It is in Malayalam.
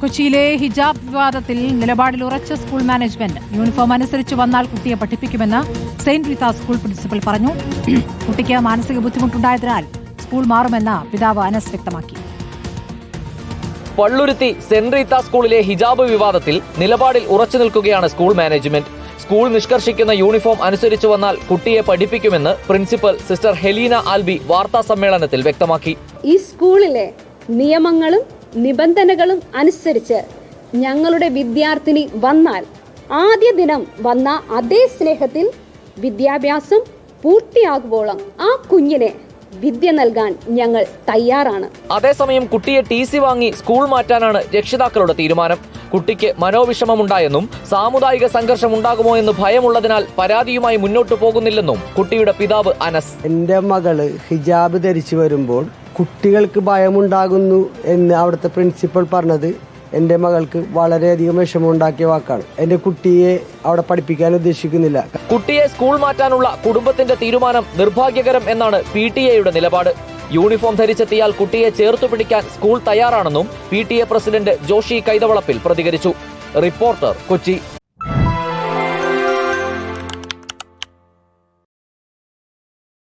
കൊച്ചിയിലെ ഹിജാബ് വിവാദത്തിൽ നിലപാടിൽ ഉറച്ച സ്കൂൾ മാനേജ്മെന്റ് യൂണിഫോം അനുസരിച്ച് വന്നാൽ കുട്ടിയെ പഠിപ്പിക്കുമെന്ന് സെയിന്റ് റീത്ത സ്കൂൾ പ്രിൻസിപ്പൽ പറഞ്ഞു. കുട്ടിക്ക് മാനസിക ബുദ്ധിമുട്ടുണ്ടായതിനാൽ സ്കൂൾ മാറുമെന്ന് പിതാവ് അനസ് വ്യക്തമാക്കി. പള്ളുരുത്തി സെന്റ് റീത്ത സ്കൂളിലെ ഹിജാബ് വിവാദത്തിൽ നിലപാടിൽ ഉറച്ചു നിൽക്കുകയാണ് സ്കൂൾ മാനേജ്മെന്റ്. സ്കൂൾ നിഷ്കർഷിക്കുന്ന യൂണിഫോം അനുസരിച്ച് വന്നാൽ കുട്ടിയെ പഠിപ്പിക്കുമെന്ന് പ്രിൻസിപ്പൽ സിസ്റ്റർ ഹെലീന ആൽബി വാർത്താ സമ്മേളനത്തിൽ വ്യക്തമാക്കി. ഈ സ്കൂളിലെ നിയമങ്ങളും നിബന്ധനകളും അനുസരിച്ച് ഞങ്ങളുടെ വിദ്യാർത്ഥിനി വന്നാൽ ആദ്യ ദിനം വന്ന അതേ സ്നേഹത്തിൽ വിദ്യാഭ്യാസം പൂർത്തിയാകുമ്പോളും ആ കുഞ്ഞിനെ വിദ്യ നൽകാൻ ഞങ്ങൾ തയ്യാറാണ്. അതേസമയം കുട്ടിയെ ടി സി വാങ്ങി സ്കൂൾ മാറ്റാനാണ് രക്ഷിതാക്കളുടെ തീരുമാനം. കുട്ടിക്ക് മനോവിഷമമുണ്ടായെന്നും സാമുദായിക സംഘർഷം ഉണ്ടാകുമോ എന്ന് ഭയമുള്ളതിനാൽ പരാതിയുമായി മുന്നോട്ടു പോകുന്നില്ലെന്നും കുട്ടിയുടെ പിതാവ് അനസ്. എന്റെ മകൾ ഹിജാബ് ധരിച്ചു വരുമ്പോൾ കുട്ടികൾക്ക് ഭയമുണ്ടാകുന്നു എന്ന് അവിടുത്തെ പ്രിൻസിപ്പൽ പറഞ്ഞത് എന്റെ മകൾക്ക് വളരെയധികം വിഷമമുണ്ടാക്കിയ വാക്കാണ്. എന്റെ കുട്ടിയെ അവിടെ പഠിപ്പിക്കാൻ ഉദ്ദേശിക്കുന്നില്ല. കുട്ടിയെ സ്കൂൾ മാറ്റാനുള്ള കുടുംബത്തിന്റെ തീരുമാനം നിർഭാഗ്യകരം എന്നാണ് പി ടി എയുടെ നിലപാട്. യൂണിഫോം ധരിച്ചെത്തിയാൽ കുട്ടിയെ ചേർത്തു പിടിക്കാൻ സ്കൂൾ തയ്യാറാണെന്നും P T A president Joshi Kaithavalappil പ്രതികരിച്ചു. റിപ്പോർട്ടർ കൊച്ചി.